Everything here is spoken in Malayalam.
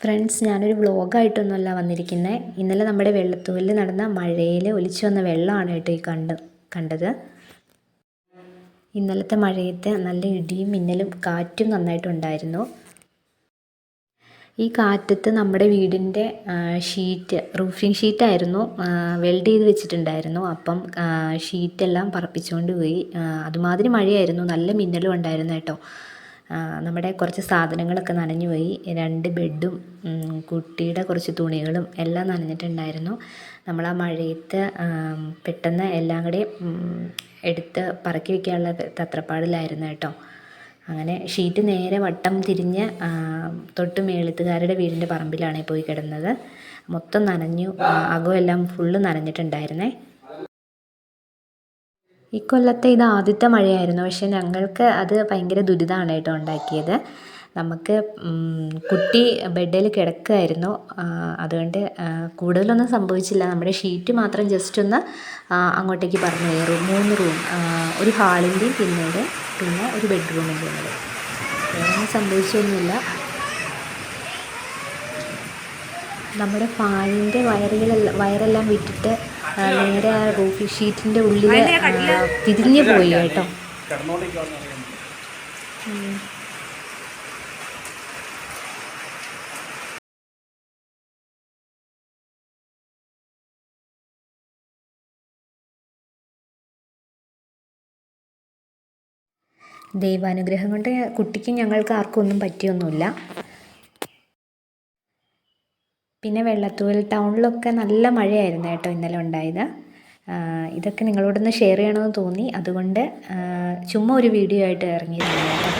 ഫ്രണ്ട്സ് ഞാനൊരു വ്ളോഗായിട്ടൊന്നുമല്ല വന്നിരിക്കുന്നത് ഇന്നലെ നമ്മുടെ വെള്ളത്തൂരിൽ നടന്ന മഴയിൽ ഒലിച്ചു വന്ന വെള്ളമാണ് കേട്ടോ ഈ കണ്ട് കണ്ടത്. ഇന്നലത്തെ മഴയത്ത് നല്ല ഇടിയും മിന്നലും കാറ്റും നന്നായിട്ടുണ്ടായിരുന്നു. ഈ കാറ്റത്ത് നമ്മുടെ വീടിന്റെ ഷീറ്റ് റൂഫിംഗ് ഷീറ്റായിരുന്നു വെൽഡ് ചെയ്ത് വെച്ചിട്ടുണ്ടായിരുന്നു. അപ്പം ഷീറ്റെല്ലാം പറപ്പിച്ചുകൊണ്ട് പോയി. അതുമാതിരി മഴയായിരുന്നു. നല്ല മിന്നലും ഉണ്ടായിരുന്നു കേട്ടോ. നമ്മുടെ കുറച്ച് സാധനങ്ങളൊക്കെ നനഞ്ഞു പോയി. രണ്ട് ബെഡും കുട്ടിയുടെ കുറച്ച് തുണികളും എല്ലാം നനഞ്ഞിട്ടുണ്ടായിരുന്നു. നമ്മൾ ആ മഴയത്ത് പെട്ടെന്ന് എല്ലാം കൂടി എടുത്ത് പറക്കി വയ്ക്കാനുള്ള തത്രപ്പാടിലായിരുന്നു കേട്ടോ. അങ്ങനെ ഷീറ്റ് നേരെ വട്ടം തിരിഞ്ഞ് തൊട്ട് മേളത്തുകാരുടെ വീടിന്റെ പറമ്പിലാണ് പോയി കിടന്നത്. മൊത്തം നനഞ്ഞു അകമെല്ലാം ഫുള്ള് നനഞ്ഞിട്ടുണ്ടായിരുന്നേ. ഇക്കൊല്ലത്തെ ഇത് ആദ്യത്തെ മഴയായിരുന്നു. പക്ഷെ ഞങ്ങൾക്ക് അത് ഭയങ്കര ദുരിതമാണ് കേട്ടോ ഉണ്ടാക്കിയത്. നമുക്ക് കുട്ടി ബെഡിൽ കിടക്കുകയായിരുന്നു അതുകൊണ്ട് കൂടുതലൊന്നും സംഭവിച്ചില്ല. നമ്മുടെ ഷീറ്റ് മാത്രം ജസ്റ്റ് ഒന്ന് അങ്ങോട്ടേക്ക് പറഞ്ഞു റൂം മൂന്ന് റൂം ഒരു ഹാളിന്റെയും പിന്നീട് പിന്നെ ഒരു ബെഡ്റൂമിന്റെയും കൂടെ വേറൊന്നും സംഭവിച്ചൊന്നുമില്ല. നമ്മുടെ ഫാനിന്റെ വയറുകളെല്ലാം വയറെല്ലാം വിട്ടിട്ട് നേരെ ആ റൂഫ് ഷീറ്റിന്റെ ഉള്ളിൽ തിരിഞ്ഞു പോയി കേട്ടോ. ദൈവാനുഗ്രഹം കൊണ്ട് കുട്ടിക്ക് ഞങ്ങൾക്ക് ആർക്കും ഒന്നും പറ്റിയൊന്നുമില്ല. പിന്നെ വെള്ളത്തൂവൽ ടൗണിലൊക്കെ നല്ല മഴയായിരുന്നു കേട്ടോ ഇന്നലെ ഉണ്ടായത്. ഇതൊക്കെ നിങ്ങളോടൊന്ന് ഷെയർ ചെയ്യണമെന്ന് തോന്നി. അതുകൊണ്ട് ചുമ്മാ ഒരു വീഡിയോ ആയിട്ട് ഇറങ്ങിയതാണ് കേട്ടോ.